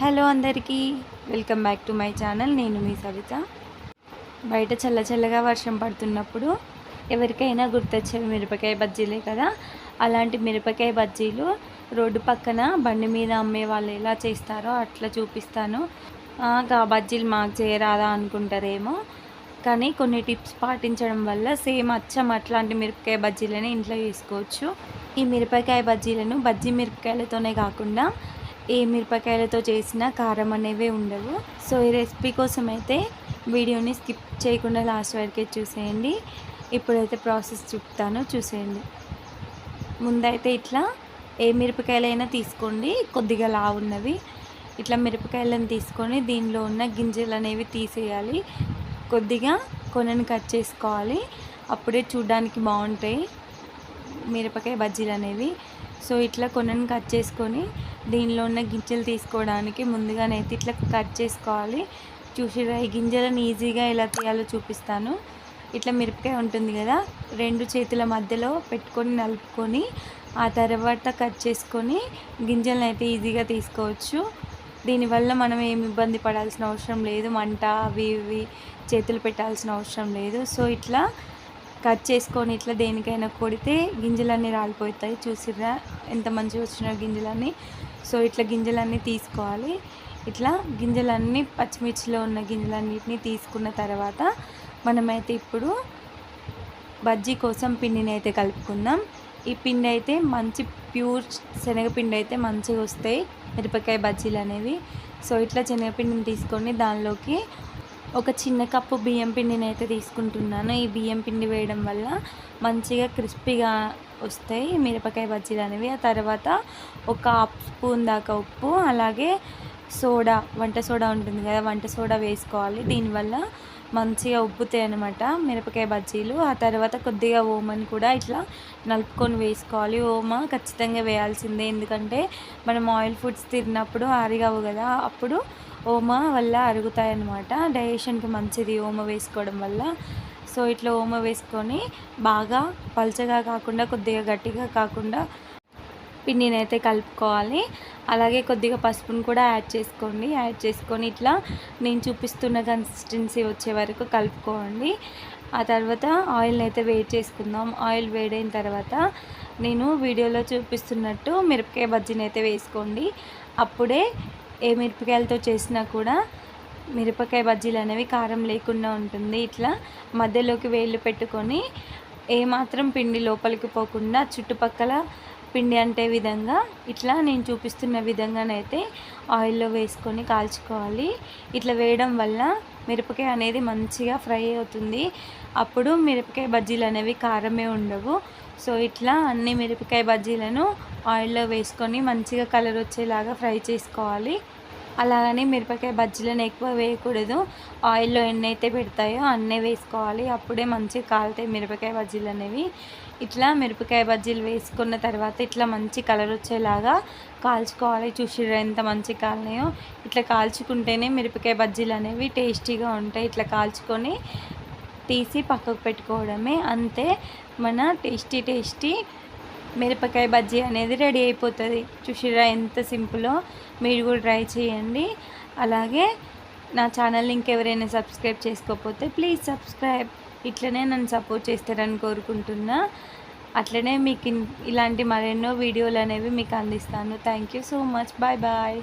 Hello అందరికీ welcome back to my channel. నేను మీ సవిత. బయట చల్ల చల్లగా వర్షం పడుతున్నప్పుడు ఎవరికైనా గుర్తొచ్చేవి మిరపకాయ బజ్జీలే కదా? అలాంటి మిరపకాయ బజ్జీలు రోడ్డు పక్కన బండి మీద అమ్మే వాళ్ళు ఎలా చేస్తారో అట్లా చూపిస్తాను. ఆ బజ్జీలు మాకు చేయరాదా అనుకుంటారేమో. కానీ కొన్ని టిప్స్ పాటించడం వల్ల సేమ్ అచ్చం అట్లాంటి మిరపకాయ బజ్జీలని ఇంట్లో చేసుకోవచ్చు ఈ మిరపకాయ బజ్జీలను బజ్జీ మిరపకాయలతోనే కాకుండా ఏ మిరపకాయలతో చేసిన కారం అనేవి ఉండవు. సో ఈ రెసిపీ కోసం అయితే వీడియోని స్కిప్ చేయకుండా లాస్ట్ వరకే చూసేయండి. ఇప్పుడైతే ప్రాసెస్ చెప్తాను చూసేయండి. ముందైతే ఇట్లా ఏ మిరపకాయలైనా తీసుకోండి. కొద్దిగా లావున్నవి ఇట్లా మిరపకాయలను తీసుకొని దీనిలో ఉన్న గింజలు అనేవి తీసేయాలి. కొద్దిగా కొనని కట్ చేసుకోవాలి. అప్పుడే చూడ్డానికి బాగుంటాయి మిరపకాయ బజ్జీలు అనేవి. సో ఇట్లా కొనని కట్ చేసుకొని దీనిలో ఉన్న గింజలు తీసుకోవడానికి ముందుగానైతే ఇట్లా కట్ చేసుకోవాలి. చూసిరా ఈ గింజలను ఈజీగా ఎలా తీయాలో చూపిస్తాను. ఇట్లా మిరపకాయ ఉంటుంది కదా రెండు చేతుల మధ్యలో పెట్టుకొని నలుపుకొని ఆ తర్వాత కట్ చేసుకొని గింజలను అయితే ఈజీగా తీసుకోవచ్చు. దీనివల్ల మనం ఏమి ఇబ్బంది పడాల్సిన అవసరం లేదు. మంట అవి ఇవి చేతులు పెట్టాల్సిన అవసరం లేదు. సో ఇట్లా కట్ చేసుకొని ఇట్లా దేనికైనా కొడితే గింజలన్నీ రాలిపోతాయి. చూసిర్రా? ఎంత మంచిగా వచ్చిన గింజలన్నీ. సో ఇట్లా గింజలన్నీ తీసుకోవాలి. ఇట్లా గింజలన్నీ పచ్చిమిర్చిలో ఉన్న గింజలన్నిటిని తీసుకున్న తర్వాత మనమైతే ఇప్పుడు బజ్జీ కోసం పిండిని అయితే కలుపుకుందాం. ఈ పిండి అయితే మంచి ప్యూర్ శనగపిండి అయితే మంచిగా వస్తాయి. మిరపకాయ బజ్జీలు అనేవి. సో ఇట్లా శనగపిండిని తీసుకొని దానిలోకి ఒక చిన్న కప్పు బియ్యం పిండిని అయితే తీసుకుంటున్నాను. ఈ బియ్యం పిండి వేయడం వల్ల మంచిగా క్రిస్పీగా వస్తాయి మిరపకాయ బజ్జీలు అనేవి. ఆ తర్వాత ఒక హాఫ్ స్పూన్ దాకా ఉప్పు అలాగే సోడా వంట సోడా ఉంటుంది కదా వంట సోడా వేసుకోవాలి. దీనివల్ల మంచిగా ఉబ్బుతాయి అనమాట మిరపకాయ బజ్జీలు. ఆ తర్వాత కొద్దిగా ఓమని కూడా ఇట్లా నలుపుకొని వేసుకోవాలి. ఓమ ఖచ్చితంగా వేయాల్సిందే. ఎందుకంటే మనం ఆయిల్ ఫుడ్స్ తిన్నప్పుడు ఆరిగావు కదా అప్పుడు ఓమ వల్ల అరుగుతాయి అన్నమాట డైజెషన్కి మంచిది ఓమ వేసుకోవడం వల్ల. సో ఇట్లా ఓమ వేసుకొని బాగా పల్చగా కాకుండా కొద్దిగా గట్టిగా కాకుండా పిండిని అయితే కలుపుకోవాలి. అలాగే కొద్దిగా పసుపును కూడా యాడ్ చేసుకోండి. యాడ్ చేసుకొని ఇట్లా నేను చూపిస్తున్న కన్సిస్టెన్సీ వచ్చే వరకు కలుపుకోండి. ఆ తర్వాత ఆయిల్ని అయితే వేడి చేసుకుందాం. ఆయిల్ వేడైన తర్వాత నేను వీడియోలో చూపిస్తున్నట్టు మిరపకాయ బజ్జీని అయితే వేసుకోండి. అప్పుడే ఏ మిరపకాయలతో చేసినా కూడా మిరపకాయ బజ్జీలు అనేవి కారం లేకుండా ఉంటుంది. ఇట్లా మధ్యలోకి వేళ్ళు పెట్టుకొని ఏమాత్రం పిండి లోపలికి పోకుండా చుట్టుపక్కల పిండి అంటే విధంగా ఇట్లా నేను చూపిస్తున్న విధంగానైతే ఆయిల్లో వేసుకొని కాల్చుకోవాలి. ఇట్లా వేయడం వల్ల మిరపకాయ అనేది మంచిగా ఫ్రై అవుతుంది. అప్పుడు మిరపకాయ బజ్జీలు అనేవి కారమే ఉండవు. సో ఇట్లా అన్ని మిరపకాయ బజ్జీలను ఆయిల్లో వేసుకొని మంచిగా కలర్ వచ్చేలాగా ఫ్రై చేసుకోవాలి. అలాగని మిరపకాయ బజ్జీలను ఎక్కువ వేయకూడదు. ఆయిల్లో ఎన్ని అయితే పెడతాయో అన్నీ వేసుకోవాలి. అప్పుడే మంచిగా కాలుతాయి మిరపకాయ బజ్జీలు అనేవి. ఇట్లా మిరపకాయ బజ్జీలు వేసుకున్న తర్వాత ఇట్లా మంచి కలర్ వచ్చేలాగా కాల్చుకోవాలి. చూసిర్రా ఎంత మంచి కాలినాయో. ఇట్లా కాల్చుకుంటేనే మిరపకాయ బజ్జీలు అనేవి టేస్టీగా ఉంటాయి. ఇట్లా కాల్చుకొని తీసి పక్కకు పెట్టుకోవడమే అంతే మన టేస్టీ టేస్టీ మిరపకాయ బజ్జీ అనేది రెడీ అయిపోతుంది. చూసిరా ఎంత సింపులో? మీరు కూడా ట్రై చేయండి. అలాగే నా ఛానల్ని ఇంకెవరైనా సబ్స్క్రైబ్ చేసుకోకపోతే ప్లీజ్ సబ్స్క్రైబ్. ఇట్లనే నన్ను సపోర్ట్ చేస్తారని కోరుకుంటున్నా. అట్లనే మీకు ఇలాంటి మరెన్నో వీడియోలు అనేవి మీకు అందిస్తాను. Thank you so much. Bye bye.